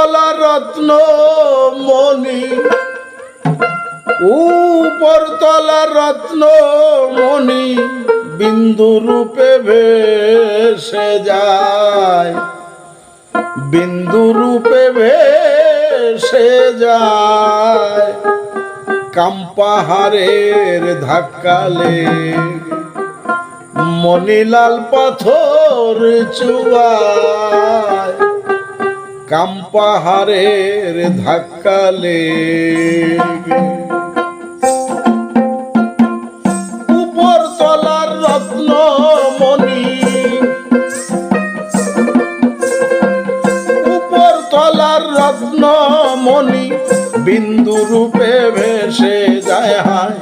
তলা রত্ন মণি। উপর তলা রত্ন মণি, বিন্দু রূপে ভেসে যায়। বিন্দু রূপে ভেসে যায়। কাম্পাহারের ধাক্কালে মনিলাল পাথর চুয়ায় কাম্পাহারের ধাক্কালে উপর তলার রত্ন মণি। উপর তলার রত্ন মণি। বিন্দু রূপে ভেসে যায়, হায়।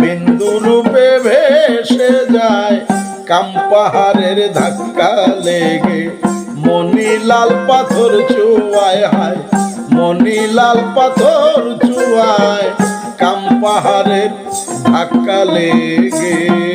বিন্দু রূপে ভেসে যায়। কাম্পাহারের ধাক্কা লেগে। মনি লাল পাথর চুয়ায় হায় মনি লাল পাথর চুয়ায় কাম্পাহারের ধাক্কা লেগে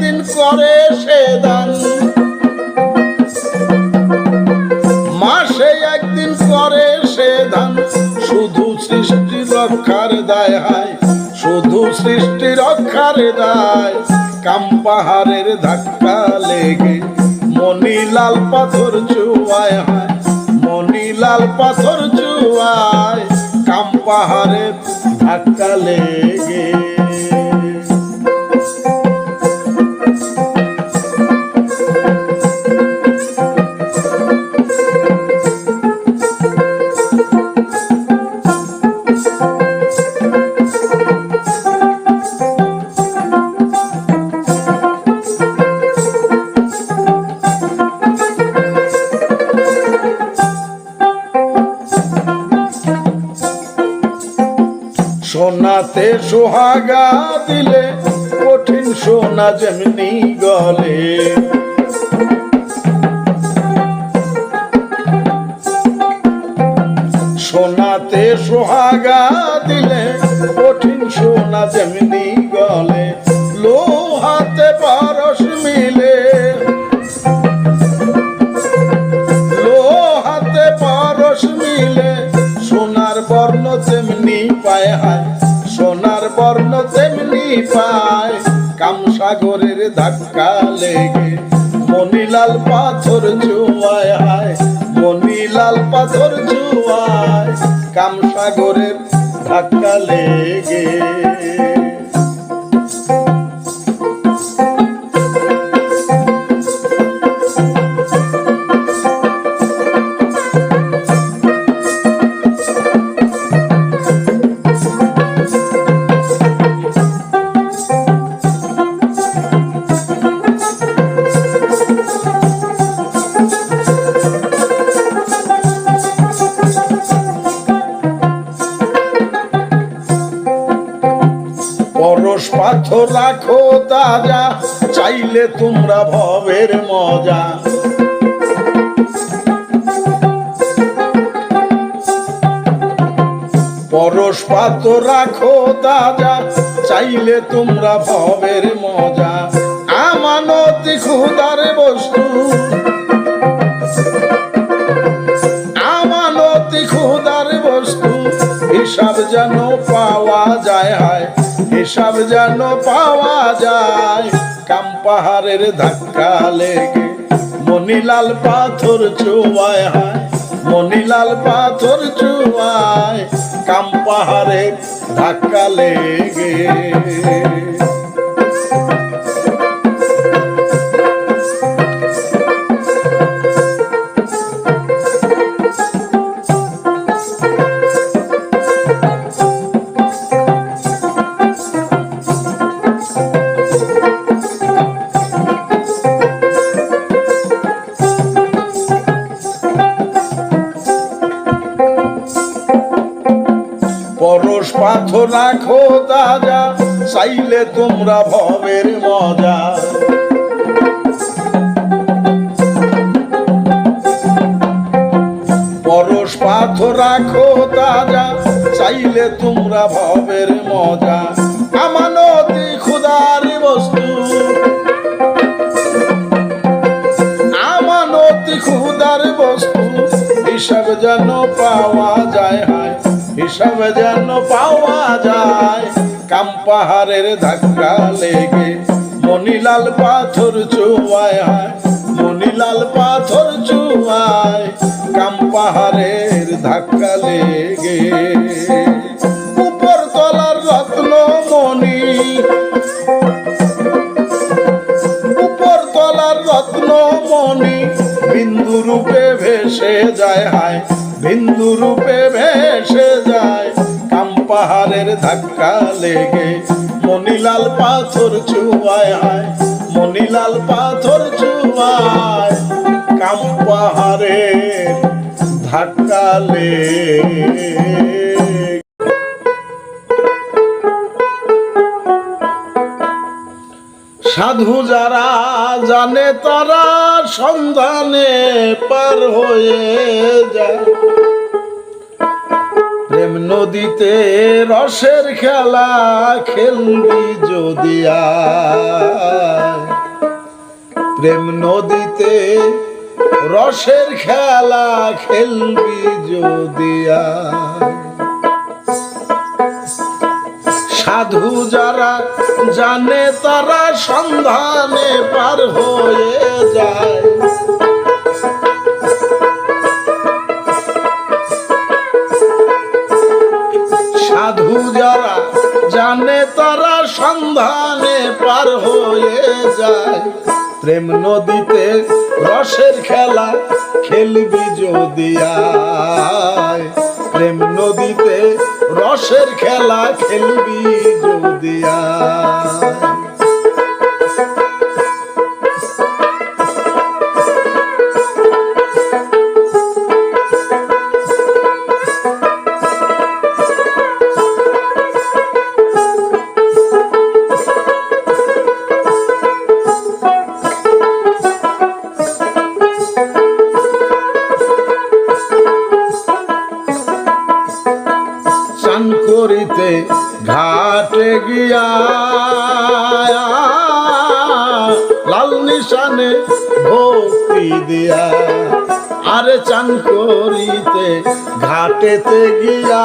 একদিন করে সে দান। মাসে একদিন করে সে দান। শুধু সৃষ্টি রক্ষার দায় হায়, শুধু সৃষ্টি রক্ষার দায়। কাম্পাহারের ধাক্কা লেগে মনি লাল পাথর চুয়ায় হায় মনিলাল পাথর চুয়ায় কাম্পাহারের ধাক্কা লেগে। সোহাগা দিলে কঠিন সোনা যেমনি গলে। সোনাতে সোহাগা দিলে কঠিন সোনা যেমনি পায় কামসাগরের ধাক্কা লেগে। মনিলাল পাথর জুয়ায় হায় মনিলাল পাথর চুয়ায় কামসাগরের ধাক্কা লেগে। রাখো তাজা চাইলে তোমরা ভবের মজা। পরশ পাথর রাখো তাজা, চাইলে তোমরা ভবের মজা। আমানতি ক্ষুদার বস্তু। আমানতি ক্ষুদার বস্তু, হিসাব যেন পাওয়া যায় হায়। হিসাব যেন পাওয়া যায়, কাম পাহাড়ের ধাক্কা লেগে। মনিলাল পাথর চুয়ায় হায় মনিলাল পাথর চুয়ায়, কাম পাহাড়ের ধাক্কা লেগে। চাইলে তোমরা ভবের মজা। পরশ পাথর রাখো তাজা, চাইলে তোমরা ভবের মজা। আমানতি খুদার বস্তু। আমানতি খুদার বস্তু, হিসাব যেন পাওয়া যায়, হায়। হিসাব যেন পাওয়া যায়। কাম পাহাড়ের ধাক্কা লেগে। মনিলাল পাথর চুয়ায় মনিলাল পাথর চুয়ায় কাম পাহাড়ের ধাক্কা লেগে। উপর তলার রত্ন মণি, উপর তলার রত্ন মণি বিন্দু রূপে ভেসে যায় হায় বিন্দু রূপে ভেসে পাহাড়ের ধাক্কা লেগে মনিলাল পাথর চুয়ায় মনিলাল পাথর চুয়ায়, কাম পাহাড়ের ধাক্কা লেগে। সাধু যারা জানে তারা সন্ধানে পার হয়ে যায়। প্রেম নদীতে রসের খেলা খেলবি যদি। প্রেম নদীতে রসের খেলা খেলবি যদি সাধু যারা জানে তারা সন্ধানে পার হয়ে যায় সাধু যারা জানে তারা সন্ধানে পার হয়ে যায়। প্রেম নদীতে রসের খেলা খেলবি যদি প্রেম নদীতে রসের খেলা খেলবি যদি আয়। ঘাটে গিয়া লাল নিশানে ভক্তি দিয়া, আরে চান করিতে ঘাটেতে গিয়া,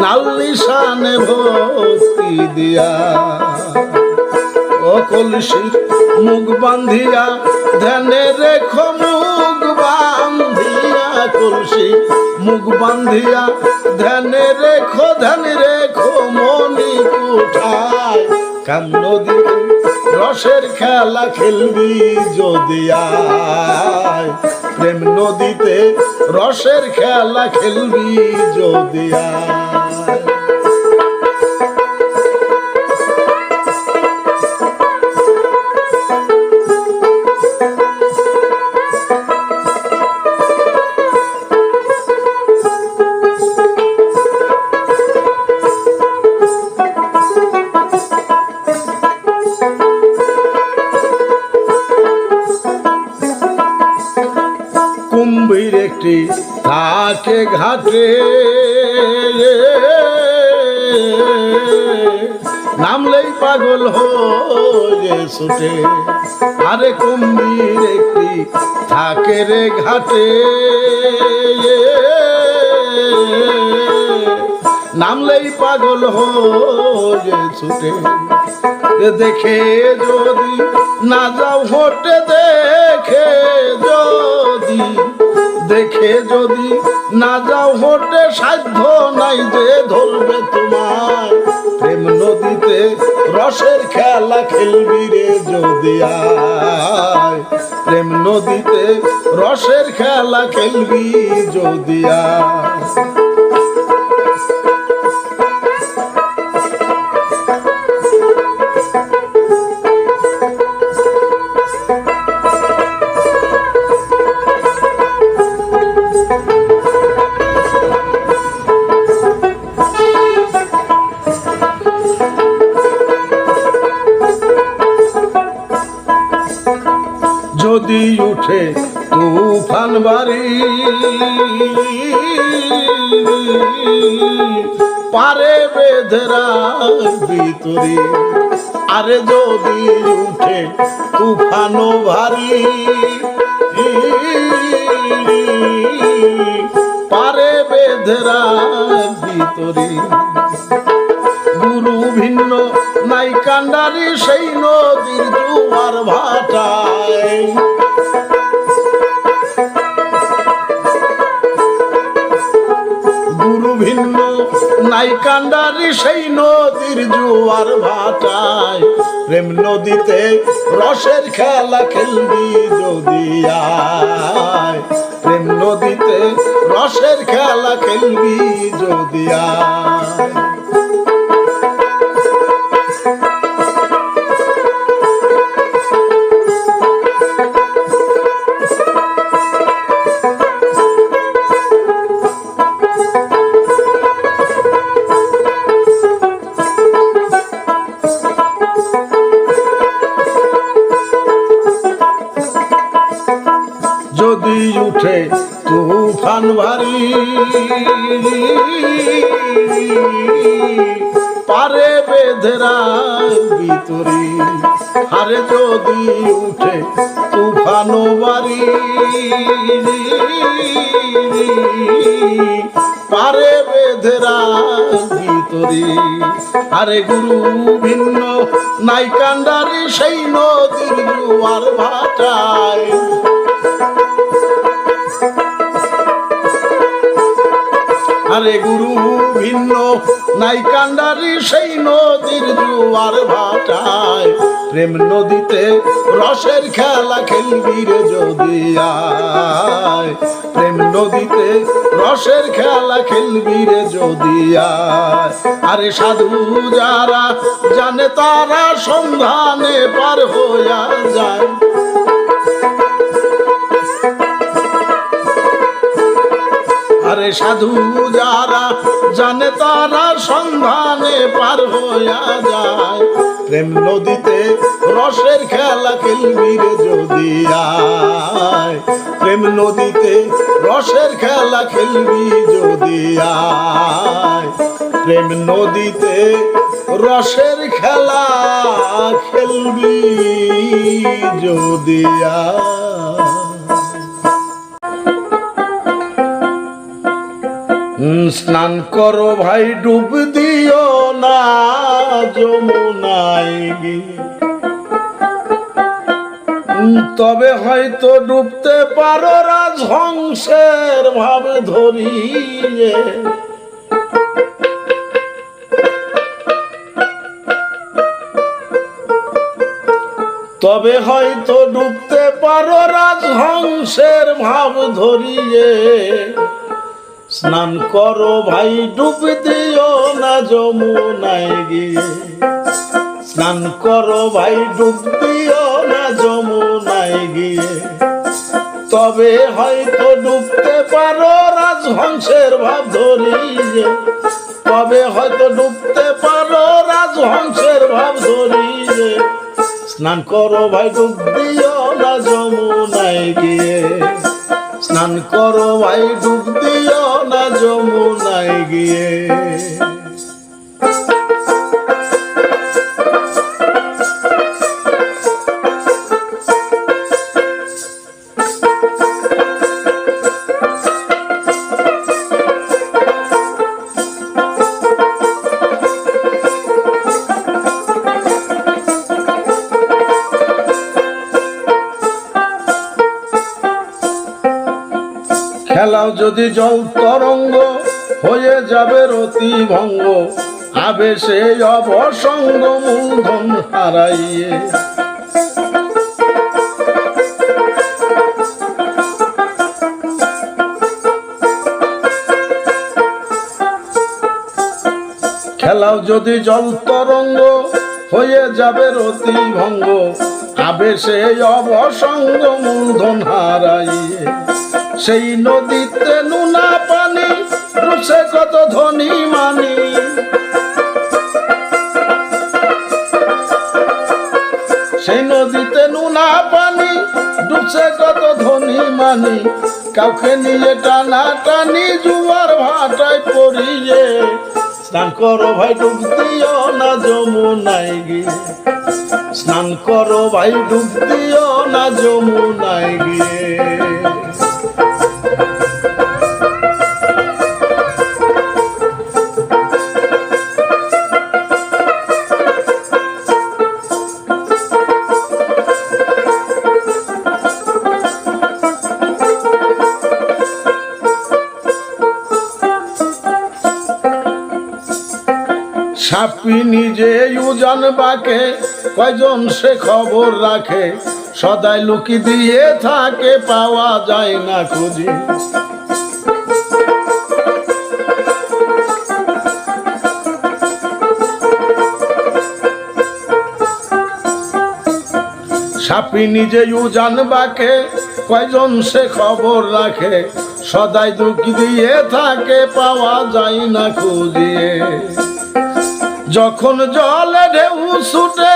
লাল নিশানে ভক্তি দিয়া। ও কলসির মুখ বান্ধিয়া, ধ্যানে রেখো মুখ বান্ধিয়া কলসি, মুখ বান্ধিয়া, ধ্যানে রেখো ধ্যানে রেখো, মনি কুঠায় কাম নদীতে রসের খেলা খেলবি যদি প্রেম নদীতে রসের খেলা খেলবি যদি আয়। থাকে ঘাটে নামলেই পাগল হয়ে ছুটে, আরে কুম্ভীর একটি থাকে রে ঘাটে নামলেই পাগল হয়ে ছুটে, দেখে যদি না যাও, হটে দেখে যদি দেখে যদি না যাও হটে সাধ্য নাই যে ধরবে তোমার। প্রেম নদীতে রসের খেলা খেলবি রে যদি প্রেম নদীতে রসের খেলা খেলবি যদি আয়। বাড়ি। পারে বেধরা ভিতরে আরে যদি উঠে তুফানো ভারী। পারে বেধরা ভিতরে গুরু ভিন্ন কান্ডারি সেই নদীর জুয়ার ভাটায়। গুরু ভিন্ন, নাই কান্ডারি সেই নদীর জুয়ার ভাটায়। প্রেম নদীতে রসের খেলা খেলবি যদি প্রেম নদীতে রসের খেলা খেলবি যদি আয়। তুফান পারে বেধরা ভিতরে। আরে যদি উঠে তুফান বাড়ি। পারে বেধরা ভিতরে। আরে গুরু ভিন্ন, নাই কান্ডারি সেই নদীর জুয়ার ভাটায়। আরে গুরু ভিন্ন, নাই কান্ডারি সেই নদীর জুয়ার ভাটায়। প্রেম নদীতে রসের খেলা খেলবি রে যদি আয়। প্রেম নদীতে রসের খেলা খেলবি রে যদি আয়। আরে সাধু যারা জানে তারা সন্ধানে পার হইয়া যায়। আরে সাধু যারা জানে তারা সন্ধানে পার হইয়া যায়। প্রেম নদীতে রসের খেলা খেলবি রে যদি আয়। প্রেম নদীতে রসের খেলা খেলবি যদি আয়। প্রেম নদীতে রসের খেলা খেলবি যদি আয়। স্নান করো ভাই, ডুব দিও না, যমুনায় তবে হয়তো ডুবতে পারো রাজহংসের ভাবে ধরিয়ে। তবে হয়তো ডুবতে পারো রাজহংসের ভাব ধরিয়ে। স্নান করো ভাই, ডুব দিও না যমুনায় গিয়ে। স্নান করো ভাই, ডুব দিও না যমুনায় গিয়ে। তবে হয়তো ডুবতে পারো রাজহংসের ভাব ধরিয়ে। তবে হয়তো ডুবতে পারো রাজহংসের ভাব ধরিয়ে। স্নান করো ভাই, ডুব দিও না যমুনায় গিয়ে। স্নান করো ভাই, ডুব দিও যমুনায় গিয়ে। খেলাও যদি জল হয়ে যাবে রতি ভঙ্গ আবেশে অবসঙ্গ মূলধন হারাইয়ে। খেলাও যদি জল তরঙ্গ, হয়ে যাবে রতি ভঙ্গ আবেশে অবসঙ্গ মূলধন হারাইয়ে। সেই নদীতে নুনা পানি রুসে কত ধনী মানি। সেই নদীতে নুনা পানি ডুবছে কত ধনী মানি। কাউকে নিয়ে টানা টানি, জুয়ার ভাটায় পড়িয়ে। স্নান করো ভাই, ডুব দিও না যমুনায় গিয়ে। স্নান করো ভাই, ডুব দিও না যমুনায় গিয়ে। সাপি নিজে ইউজান বাকে, কয়জন সে খবর রাখে, সদাই লুকি দিয়ে থাকে, পাওয়া যায় না খুঁজে। সাপি নিজে ইউজান বাকে, কয়জন সে খবর রাখে, সদাই দুঃখী দিয়ে থাকে, পাওয়া যায় না খুঁজিয়ে যখন জলে ঢেউ ছুটে,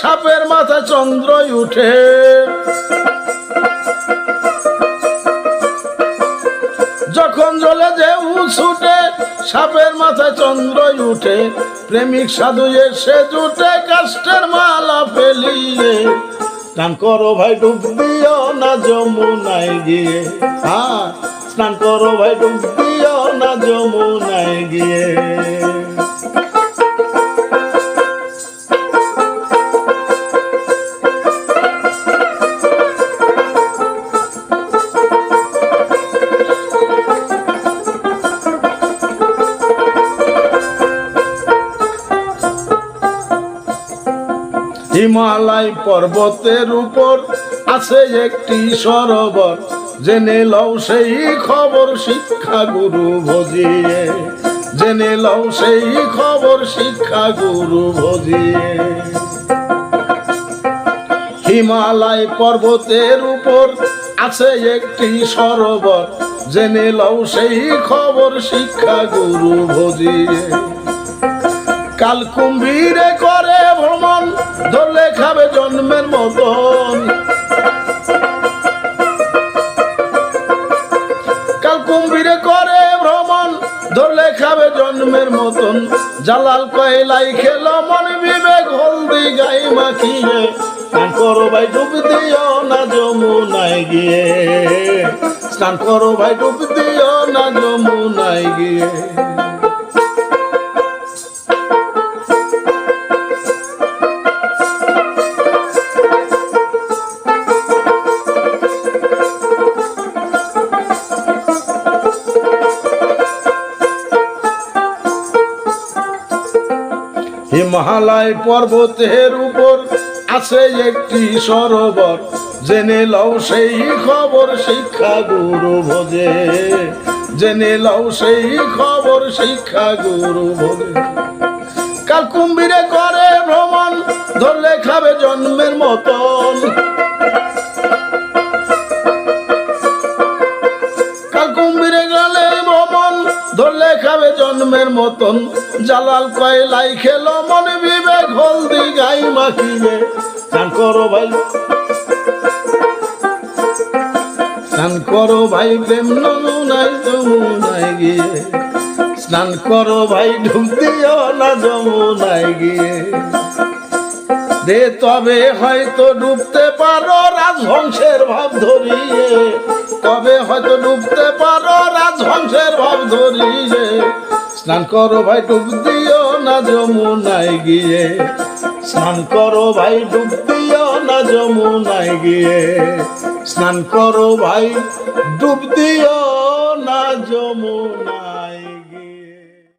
সাপের মাথা চন্দ্র উঠে। যখন জলে ঢেউ ছুটে, সাপের মাথায় চন্দ্র উঠে। প্রেমিক সাধু এসে জুটে কাষ্টের মালা ফেলিয়ে। স্নান করো ভাই, ডুব দিও না যমুনায় গিয়ে। হ্যাঁ স্নান করো ভাই, ডুব দিও না যমুনায় গিয়ে। হিমালয় পর্বতের উপর আছে একটি সরোবর। জেনে লও সেই খবর শিক্ষা গুরু ভজিয়ে। জেনে লও সেই খবর শিক্ষা গুরু ভজিয়ে। হিমালয় পর্বতের উপর আছে একটি সরোবর। জেনে লও সেই খবর শিক্ষা গুরু ভজিয়ে। কাল কুম্ভীরে করে ভ্রমণ ধরলে খাবে জন্মের মতন কাল কুম্ভীরে করে ভ্রমণ, ধরলে খাবে জন্মের মতন। জালাল কয়লাই খেলো মন বিবেক, হলদি গাই মাখিয়ে। স্নান করো ভাই, ডুব দিও না যমুনায় গিয়ে। স্নান করো ভাই, ডুব দিও না যমুনায় গিয়ে। হিমালয় পর্বতের উপর আছে একটি সরোবর। জেনে লও সেই খবর শিক্ষা গুরু ভোজে। জেনে লও সেই খবর শিক্ষা গুরু ভোজে। কাল কুম্ভীরে করে ভ্রমণ, ধরলে খাবে জন্মের মতন। মতন। জালাল কয়লাই খেলো, মন বিবেক হলদি গাই মাখিয়ে স্নান করো ভাই। স্নান করো ভাই, প্রেম নমুনাই যমুনায় গিয়ে। স্নান করো ভাই, ঢুক দিও না যমুনায় গিয়ে। দে তবে হয়তো ডুবতে পারো রাজবংশের ভাব ধরিয়ে। তবে হয়তো ডুবতে পারো রাজবংশের ভাব ধরিয়ে। স্নান করো ভাই, ডুব দিও না যমুনায় গিয়ে। স্নান করো ভাই, ডুব দিও না যমুনায় গিয়ে। স্নান করো ভাই, ডুব দিও না যমুনায়